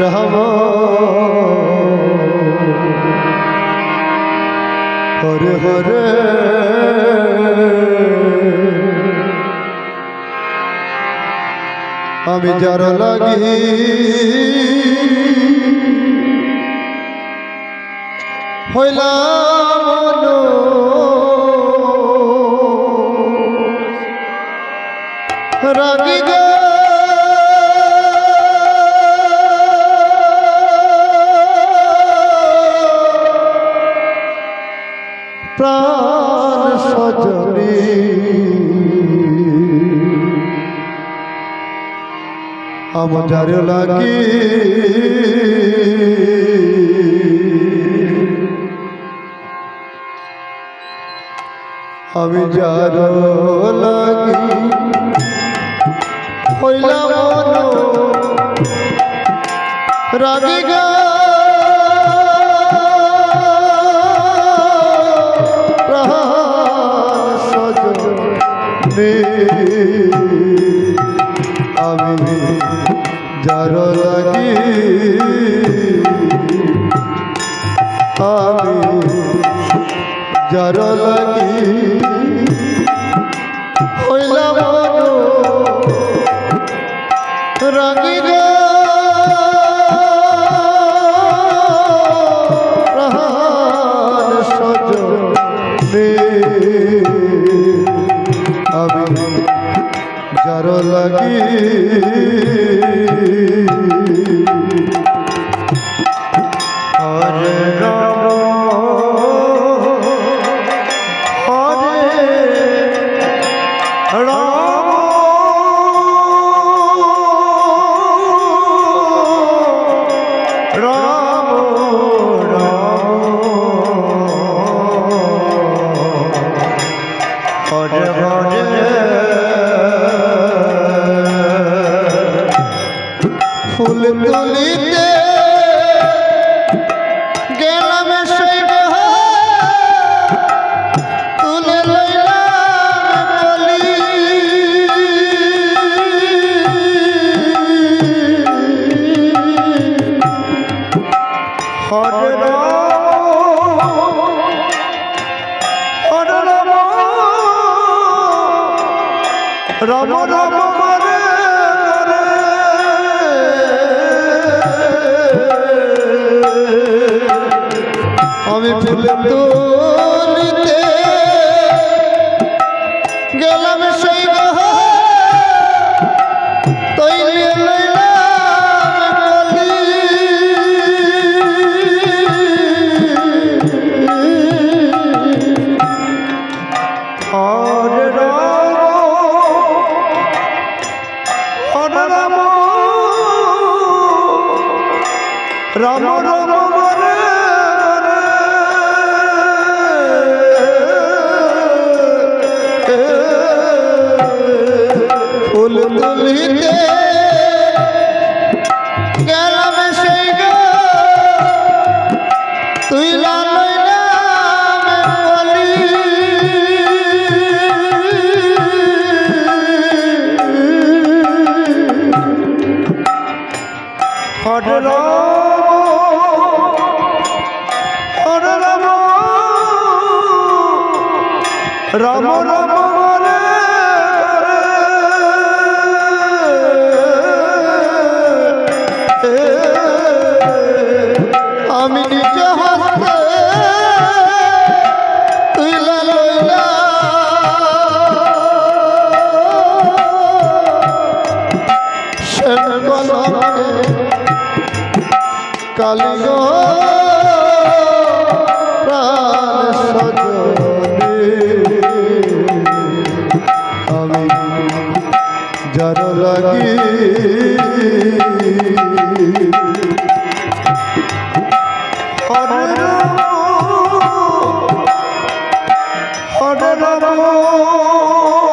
রহম হরে হরে। আমি যার লাগি হইলাম রাগি আমার লাগে। আমি যার লাগি। হইলাম রাগে গা যার লাগি আমি যার লাগি হইলাম রাগি রে। আমি যার লাগি রাম রাম কালী গো প্রাণ সজনী। আমি যার লাগি Oh,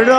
ಬಿಡು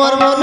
আমার মন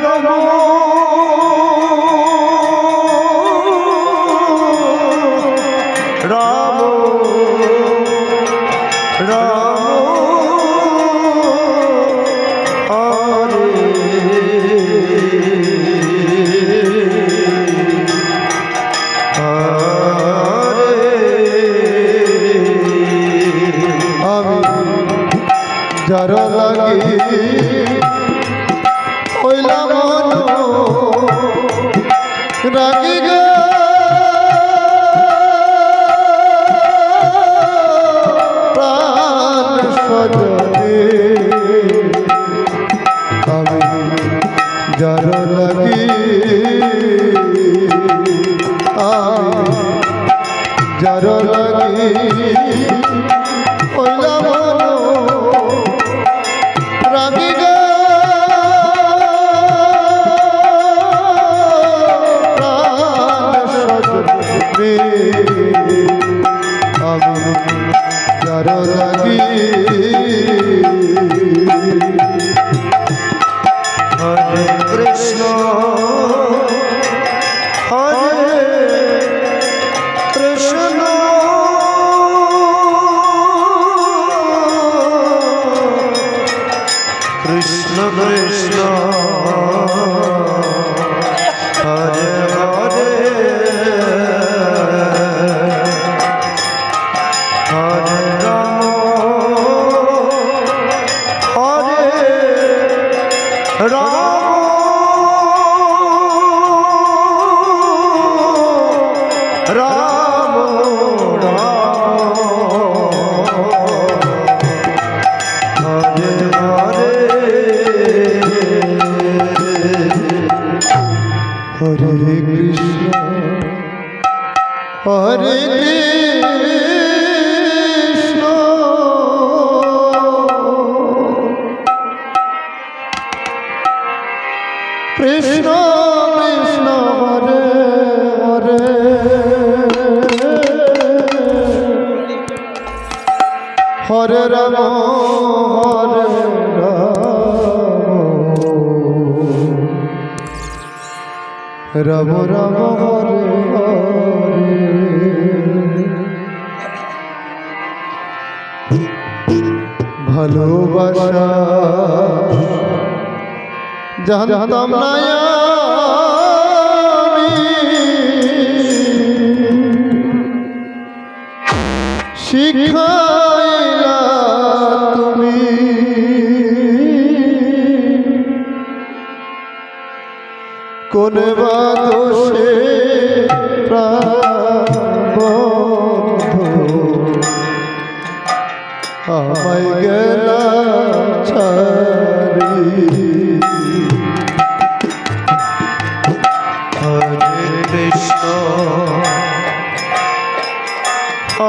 চরণ যার লাগি যার লাগি কৃষ্ণ কৃষ্ণ। হরে কৃষ্ণ কৃষ্ণ হরে হরে। হরে রাম হরে রাম। রাম হরে হরে। ভালোবাসা জানতাম না শিখাইলা তুমি। কোন বা দোষে প্রাণ আমায় গে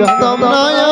জানতাম না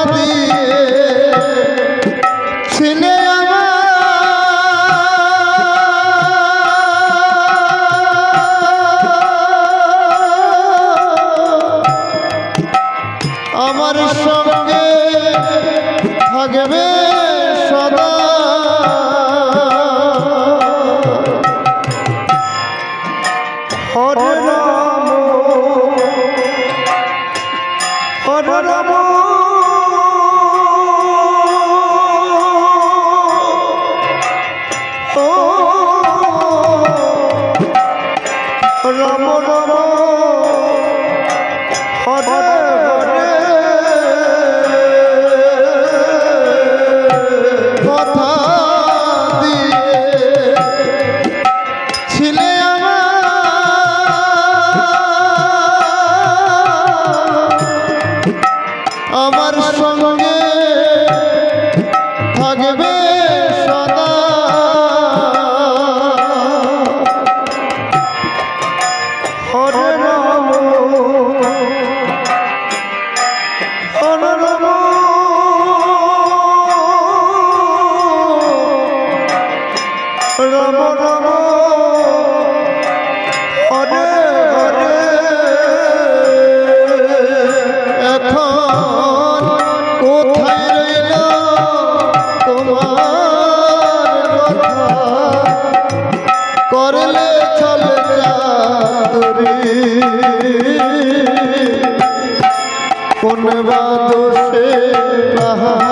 সদা रहा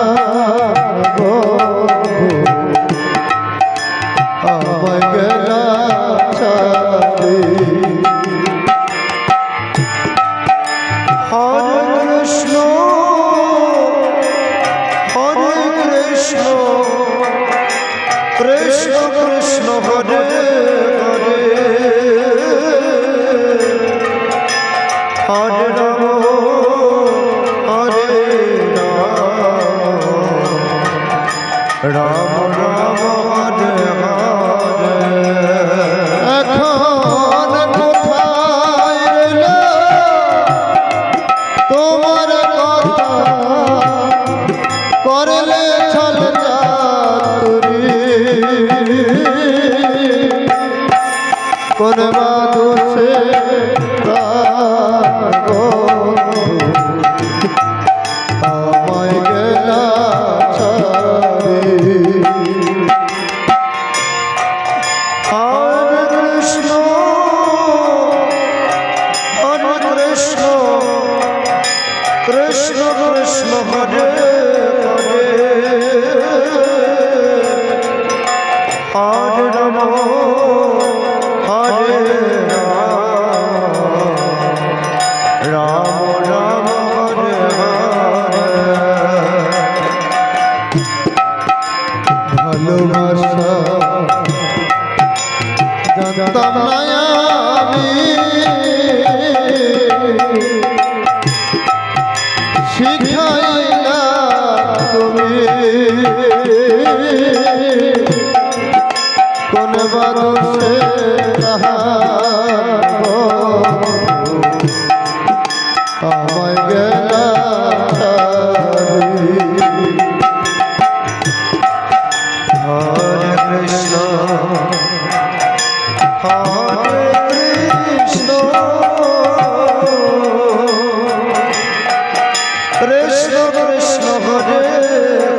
কোন কৃষ্ণ কৃষ্ণ হরে।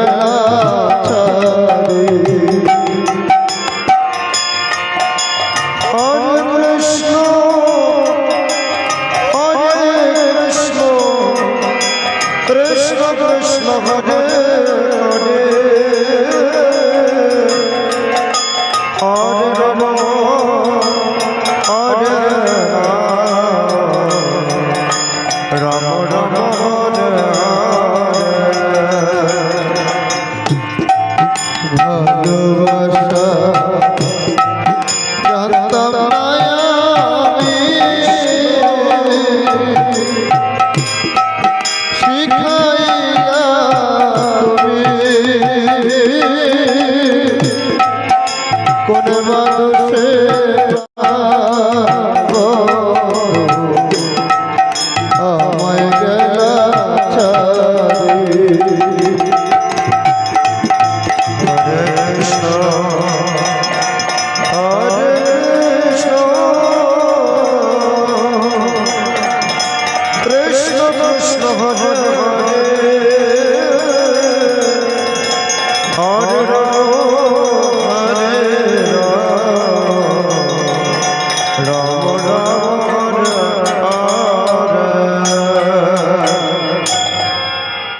আমার